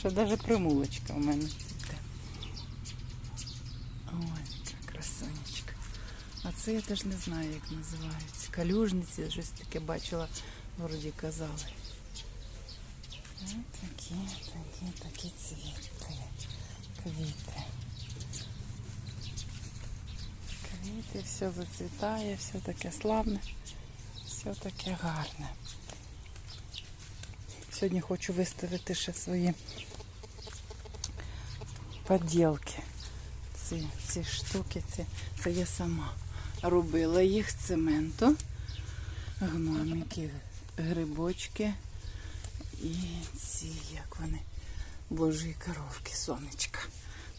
Ще навіть примулочка у мене цвіте. Ой, яка красунечка. А це я теж не знаю, як називається. Калюжниці, щось таке бачила, вроді казали. Ось такі, такі, такі цвіти. Квіти. Квіти, все зацвітає, все таке славне, все таке гарне. Сьогодні хочу виставити ще свої поділки. Ці, ці штуки, ці, це я сама робила їх цементу, гномики, грибочки і ці, як вони, божі коровки, сонечка.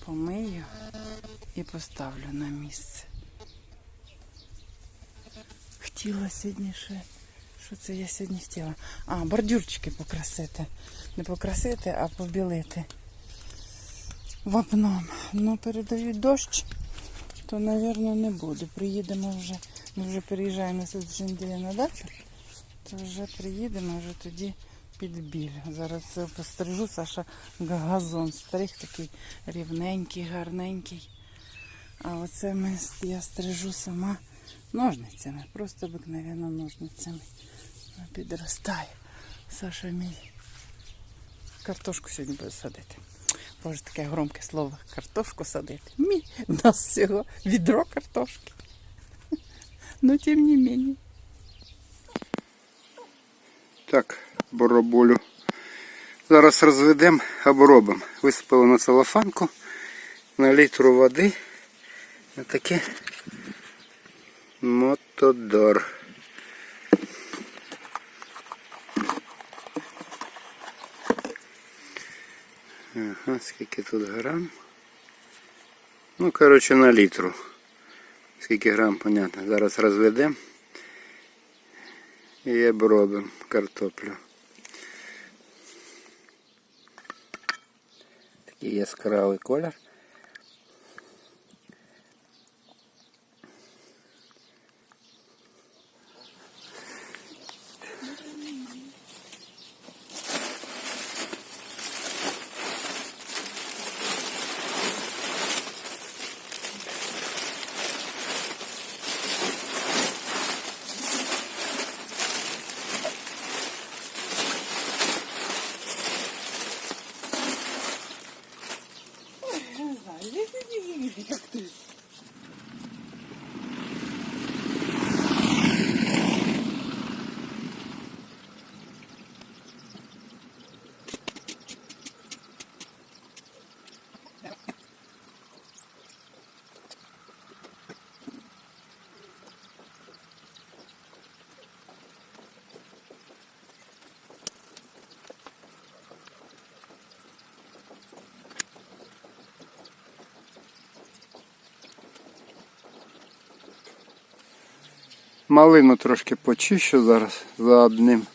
Помию і поставлю на місце. Хотіла сьогодні ще. Що це я сьогодні хотіла? А, бордюрчики покрасити. Не покрасити, а побілити вапном. Ну, передають дощ, то, мабуть, не буду. Приїдемо вже. Ми вже переїжджаємо слідчий неділі на дачу, то вже приїдемо, вже тоді під біль. Зараз це пострижу, Саша газон старих такий рівненький, гарненький. А оце ми, я стрижу сама ножницями, просто обикновенно ножницями. Підростає. Саша мій картошку сьогодні буде садити. Боже, таке громке слово. Картошку садити. Мій у нас всього відро картошки. Ну, тим не менее. Так, бороболю. Зараз розведемо або робимо. Висипали на целофанку на літру води. Отаке мотодор. Ага, скільки тут грам? Ну, коротше, на літру. Скільки грам, понятно. Зараз розведемо. І обробимо картоплю. Такий яскравий колір. Малину трошки почищу зараз за одним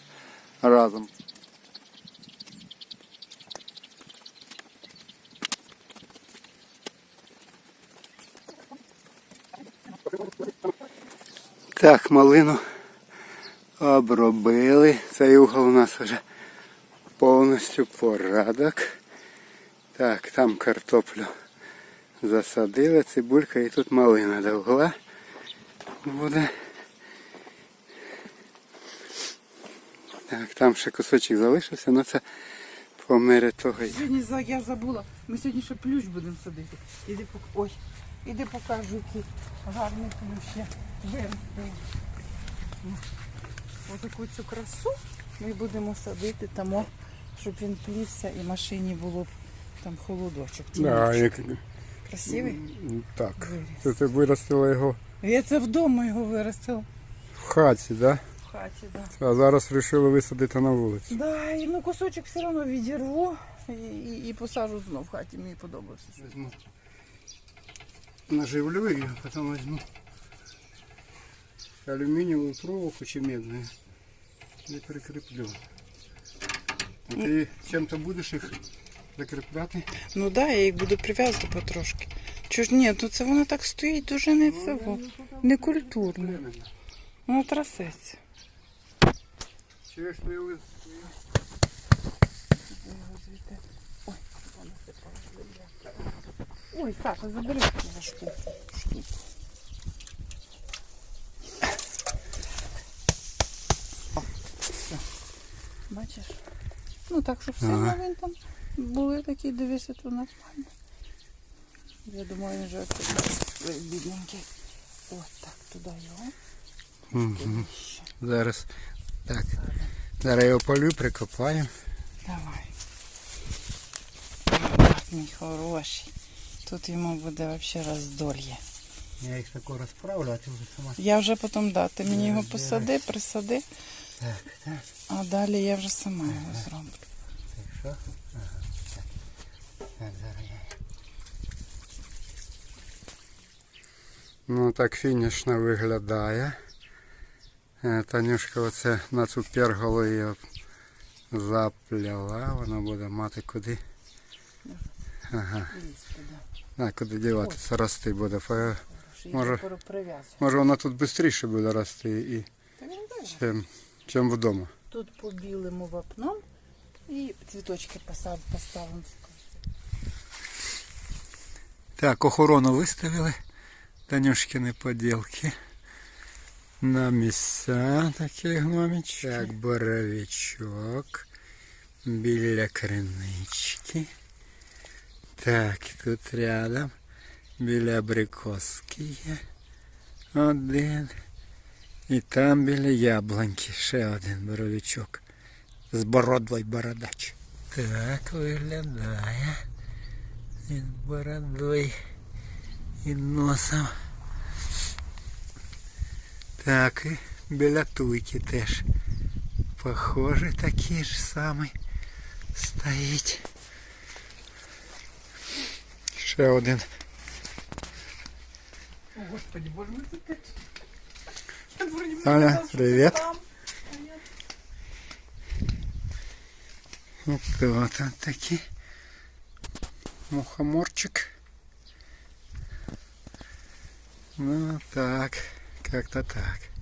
разом. Так, малину обробили. Цей угол у нас вже повністю порадок. Так, там картоплю засадили, цибулька і тут малина до угла буде. Так, там ще кусочок залишився, але це по мірі того. є. Сьогодні я забула. Ми сьогодні ще плющ будемо садити. Іди пок... Ой, іди покажу, який гарний плющ я виростила. Ось таку цю красу ми будемо садити тому, щоб він плівся і машині було б там холодочок. Да, як, Красивий? так. Виріс. Це ти виростила його Я це вдома його виростила в хаті, да? В хаті, так. а зараз вирішили висадити на вулиці. Да, і ну кусочок все одно відірву і, і, і посажу знов в хаті. Мені подобається. Возьму. Наживлю ее, потом возьму алюминиевую проволоку чи медную и прикреплю. А Ти чим-то будеш їх закріпляти? Ну да, я їх буду прив'язувати потрошки. Чого ж ні, ну це воно так стоїть дуже не цього. Не культурно. Воно трасеться. Сюди його. Ой, воно сипало. Ой, Саша, забери важку штуку. Бачиш? Ну так, щоб сильно Ага. він там були такі, дивися, то нормально. Я думаю, він вже бідненький. От так, туди його. Угу. Зараз. Так. Зараз я його полю, прикопаю. Давай. Так, мій хороший. Тут йому буде взагалі роздолье. Я їх тако розправлю, а ти вже сама. Я вже потім, да, ти мені його посади, присади, Так, так. а далі я вже сама його зроблю. Так, що? Ага, так. Так, зараз я. Ну так фінішно виглядає. Е, Танюшка оце на цю перголу її запляла. Вона буде мати куди. Ага. А, куди діватися, рости буде. Може. Може вона тут швидше буде рости, і, чим, чим вдома. Тут побілимо вапном і цвіточки поставимо. Так, охорону виставили. Танюшкини поділки. На місця такі гномічки. Так, боровичок. Біля кринички. Так, тут рядом. Біля абрикоски є. Один. І там біля яблоньки ще один боровичок. З бородвой бородач. Так виглядає. Із бородою і носом. Так, і біля туйки теж. Похоже, такий ж самий стоїть. Ще один. О, Господи, боже мой, це Аня, привіт. Ну, Хто там такий? Мухоморчик. Ну так, Как-то так.